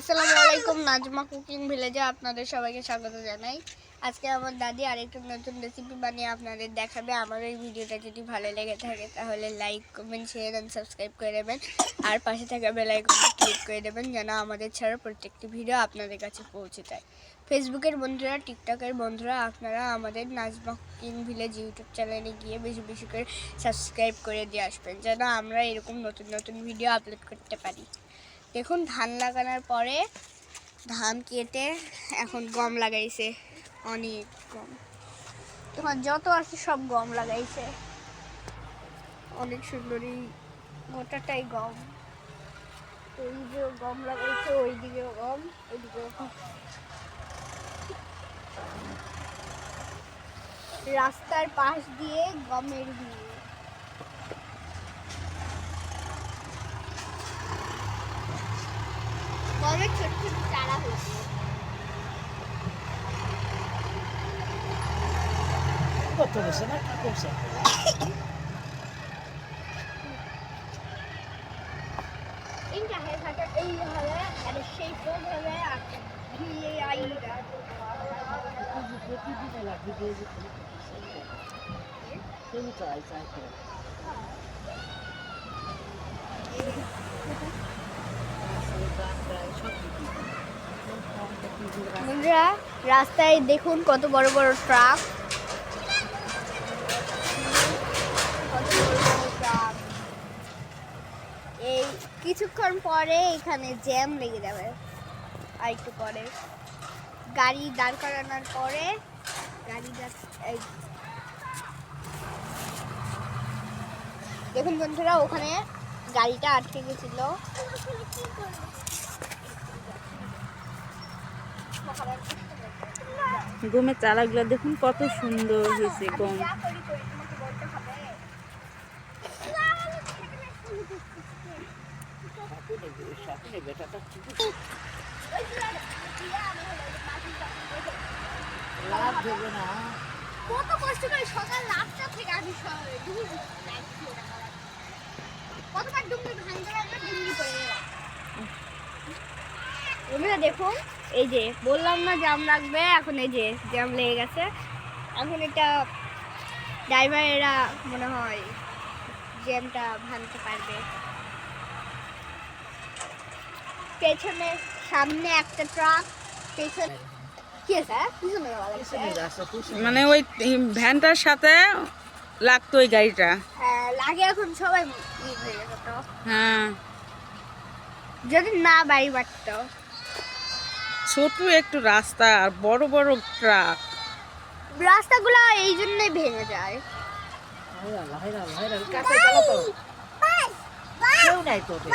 আসসালামু আলাইকুম নাজমা কুকিং ভিলেজে আপনাদের সবাইকে স্বাগত জানাই। আজকে আমার দাদি আরেকটা নতুন রেসিপি বানিয়ে আপনাদের দেখাবে। আমার এই ভিডিওটা যদি ভালো লেগে থাকে, তাহলে like comment share and subscribe করে দেবেন। আর পাশে থাকা বেল আইকনে ক্লিক করে দেবেন, যেন আমাদের ছাড়া প্রত্যেকটি ভিডিও আপনাদের কাছে পৌঁছে যায়। ফেসবুকের বন্ধুরা, টিকটকের বন্ধুরা, আপনারা আমাদের নাজমা কুকিং ভিলেজ ইউটিউব চ্যানেলে গিয়ে বেশি বেশি করে সাবস্ক্রাইব করে দিয়ে আসবেন, যেন আমরা এরকম নতুন নতুন ভিডিও আপলোড করতে পারি। দেখুন, ধান লাগানোর পরে ধান কেটে এখন গম লাগাইছে। অনেক গম। তখন যত আছে সব গম লাগাইছে। অনেক সুন্দর গোটাটাই গম। এই যে গম লাগাইছে ওইদিকে গম ওইদিকে গম। রাস্তার পাশ দিয়ে গমের ভিড় গমের ছোট ছোট চারা হয়েছে। করতে বসে না? কি করছে? এইটা হয়ে। বন্ধুরা, রাস্তায় দেখুন কত বড় বড় ট্রাক। এই কিছুক্ষণ পরে এখানে জ্যাম লেগে যাবে। আর একটু পরে। গাড়ি দাঁড় করানোর পরে গাড়ি দেখুন বন্ধুরা, ওখানে গাড়িটা আটকে গেছিল। গমের চারাগুলো দেখুন কত সুন্দর হয়েছে গম। কত কষ্ট করে সকাল থেকে আমি কতবার ভাঙতে পড়ে দেখুন। এই যে বললাম না জ্যাম লাগবে এখন এই যে জ্যাম লেগে গেছে। এখন এটা ড্রাইভারেরা মনে হয় জ্যামটা ভাঙতে পারবে। পেছনে সামনে একটা ট্রাক পেছনে পিছনে মানে ওই ভ্যানটার সাথে লাগতো ওই গাড়িটা। হ্যাঁ লাগে এখন সবাই হয়ে গেছে হ্যাঁ। যদি না বাড়ি বাড়তো। ছোট একটু রাস্তা আর বড় বড় ট্রাক রাস্তাগুলো এই জন্যই ভেঙে যায় তো ওদের।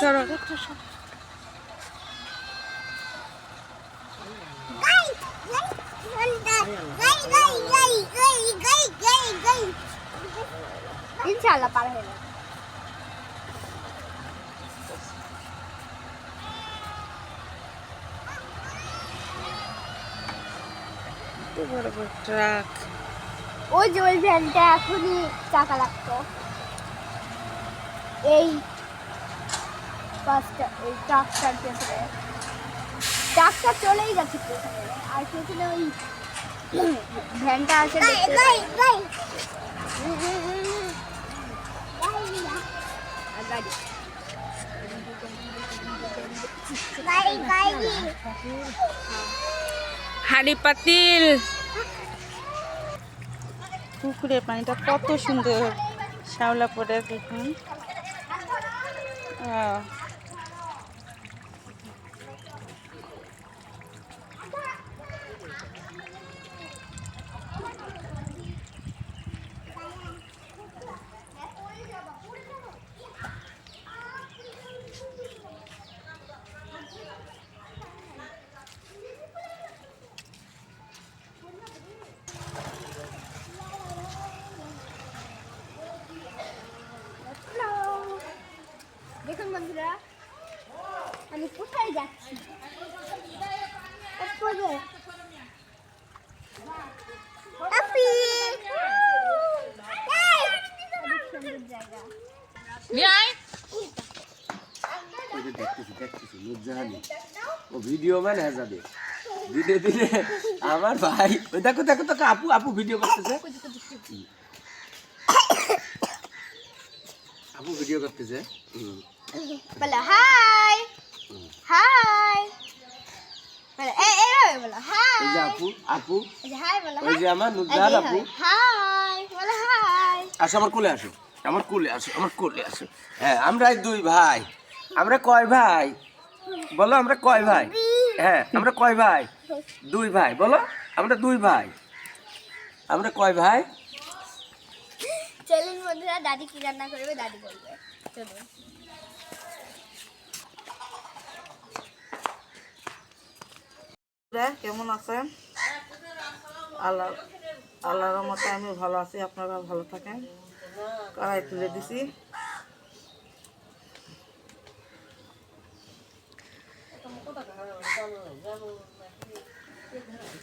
চল ইনশাল্লাহ পার হয়ে যাবে। বড় বড় ট্রাক ওই যে ওই ভ্যানটা এখনই চাকা লাগতো। এই পাঁচটা এই ট্রাকটার পেছনে ট্রাকটা চলেই গেছে পেছনে আর পেছনে ওই ভ্যানটা আছে হাড়ি পাতিল। পুকুরের পানিটা কত সুন্দর শ্যাওলা পড়ে দেখুন বন্ধুরা আমি কোথায় যাচ্ছি ও ভিডিও হয়ে যাবে। ধীরে ধীরে আমার ভাই ওই দেখো দেখো দেখো আপু আপু ভিডিও করতেছে। আপু ভিডিও করতেছে। বলো হাই! হাই এইভাবে বলো হাই ওই যে আপু আপু হাই বলো ওই যে আমার নুরজাহান আপু হাই বলো হাই আসো আমার কোলে আসো আমার কোলে আসো আমার কোলে আসো হ্যাঁ আমরা দুই ভাই আমরা কয় ভাই বলো আমরা কয় ভাই হ্যাঁ আমরা কয় ভাই দুই ভাই বলো আমরা দুই ভাই আমরা কয় ভাই চলুন বন্ধুরা দাদি কি রান্না করবে? দাদি বলবে। চলুন কেমন আছেন? আল্লাহ, আল্লাহর মতো আমি ভালো আছি, আপনারা ভালো থাকেন। কড়াই তুলে দিছি।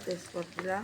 তেজপাত দিলাম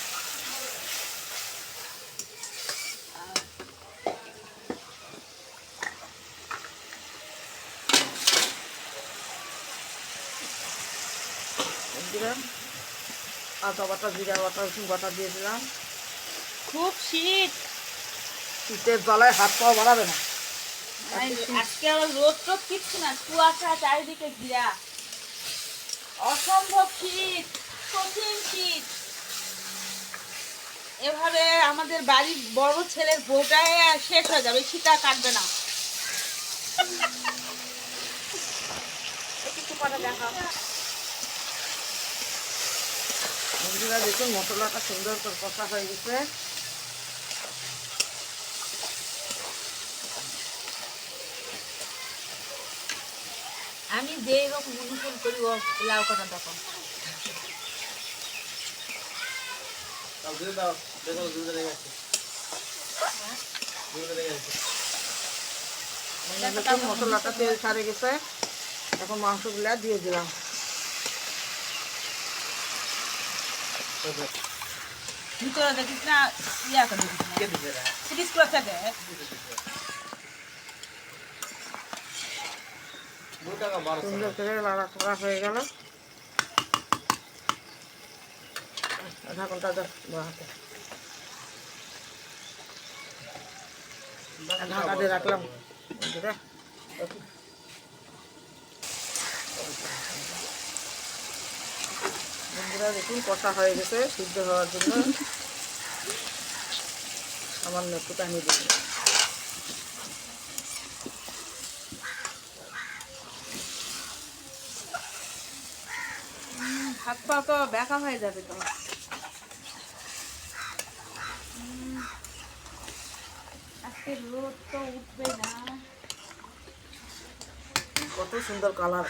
আদা বাটা জিরা বাটা রসুন বাটা দিয়ে দিলাম। খুব শীত। শীতের জ্বালায় হাত পাওয়া বাড়াবে না। আজকে আবার রোদ কিচ্ছু না কুয়াশা চারিদিকে ঘিরা। অসম্ভব শীত কঠিন শীত। এভাবে আমাদের বাড়ির বড় ছেলের বউটাই শেষ হয়ে যাবে শীত আর কাটবে না। কিছু দেখাও বন্ধুরা দেখুন মশলাটা সুন্দর করে কষা হয়ে গেছে। আমি যে রকম অনুকূল করি ও লাউ কথা তখন মশলাটা তেল ছাড়ে গেছে। এখন মাংসগুলা দিয়ে দিলাম। ভিতরে দেখিস না ইয়া করে দেখিস করে থাকে সুন্দর করে লাড়া করা হয়ে গেল ঢাকনটা দাও বাঁ হাতে ঢাকা দিয়ে রাখলাম। বন্ধুরা, দেখুন। দেখুন কষা হয়ে গেছে সিদ্ধ হওয়ার জন্য। সামান্য একটু পানি দিন। হাত পা তো ব্যাকা হয়ে যাবে তো। আজকে রোদ তো উঠবে না। কত সুন্দর কালার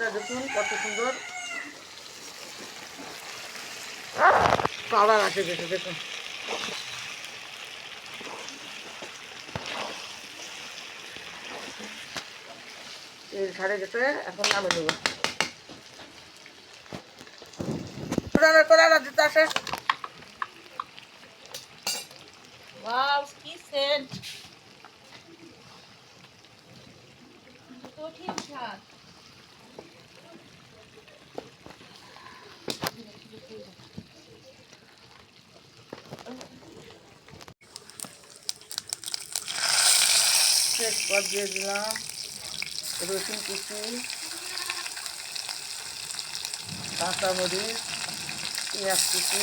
বন্ধুরা দেখুন, কত সুন্দর। কালার আছে যেটা দেখুন। ছাড়ে গেছে এখন নামে দেবো কি সেন্ট কঠিন স্বাদ দিয়ে দিলাম। রসুন কুচি কাঁচামরিচ পেঁয়াজ কুচি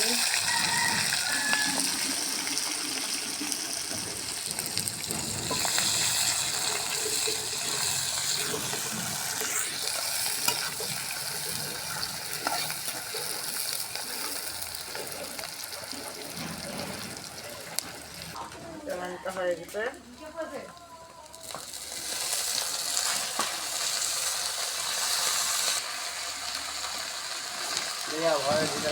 হয়ে গেছে।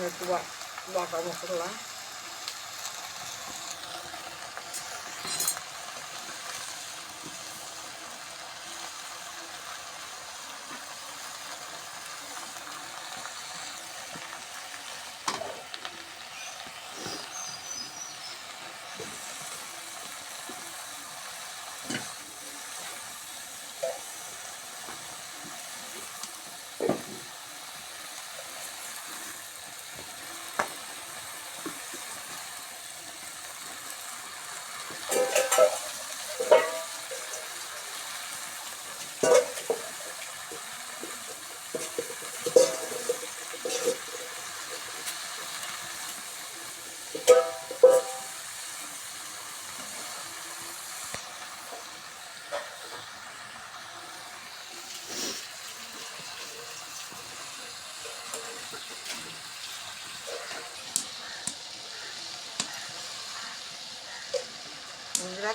লবণ দিলাম জিরা আমার একটু বা- বাটা মশলা জিরা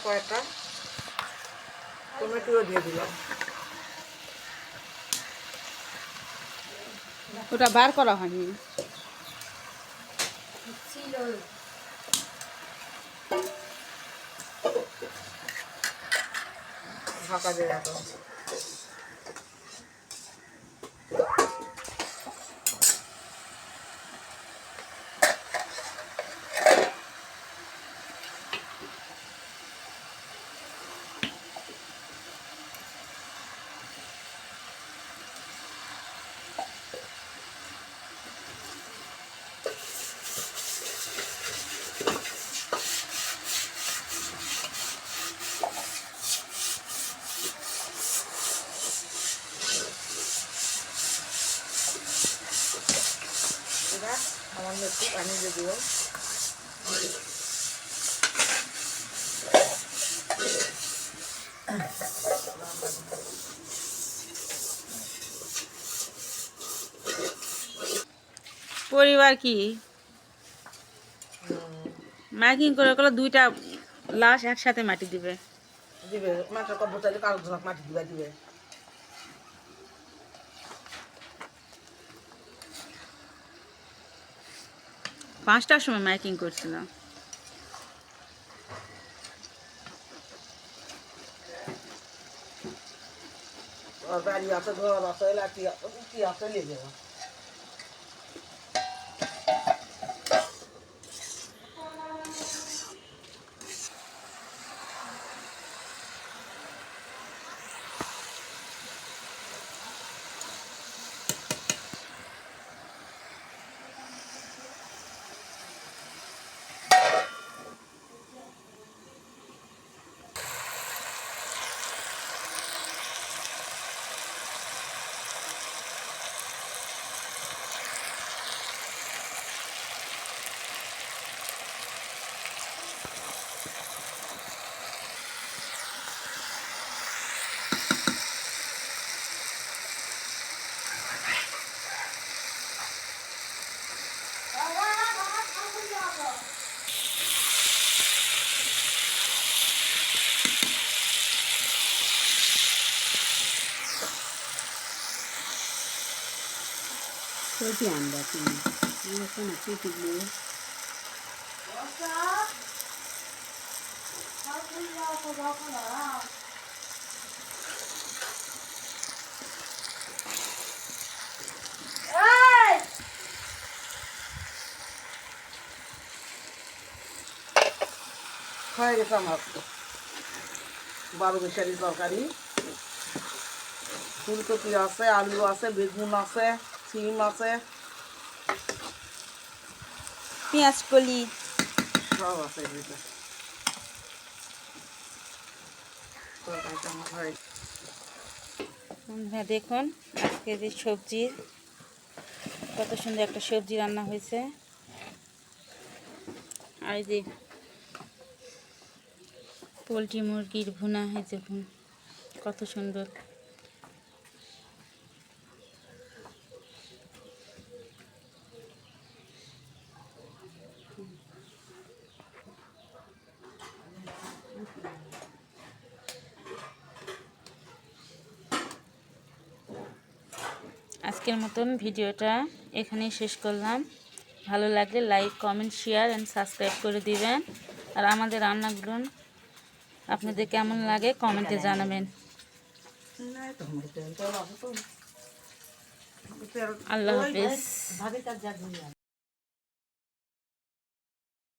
কয়েকটা। টমেটোও দিয়ে দিলাম। ওটা বার করা হয়নি। ঢাকা দিয়ে এটা সামান্য একটু পানি দিয়ে দিও পরিবার কি? মাইকিং করে করে দুইটা লাশ একসাথে মাটি দিবে। দিবে মাছের কব্বর চাইলে কারও জনক মাটি দিবা দিবে। পাঁচটার সময় মাইকিং করছিল। বাড়ি আছে ঘর আছে লাঠি আছে চলতি আনবা তুমি চলতি দিয়ে হয়ে গেছে আমার বারো বেশারি তরকারি। ফুলকপি আছে, আলু আছে, বেগুন আছে। সিম আছে পেঁয়াজ কলি সব আছে। বন্ধুরা দেখুন আজকে যে সবজির কত সুন্দর একটা সবজি রান্না হয়েছে। আর এই যে পোলট্রি মুরগির ভুনা হয়েছে কত সুন্দর। আজকের মতন ভিডিওটা এখানেই শেষ করলাম। ভালো লাগলে like comment share and subscribe করে দিবেন। আর আমাদের রান্নাগুলো আপনাদের কেমন লাগে কমেন্টে জানাবেন। আল্লাহ হাফেজ।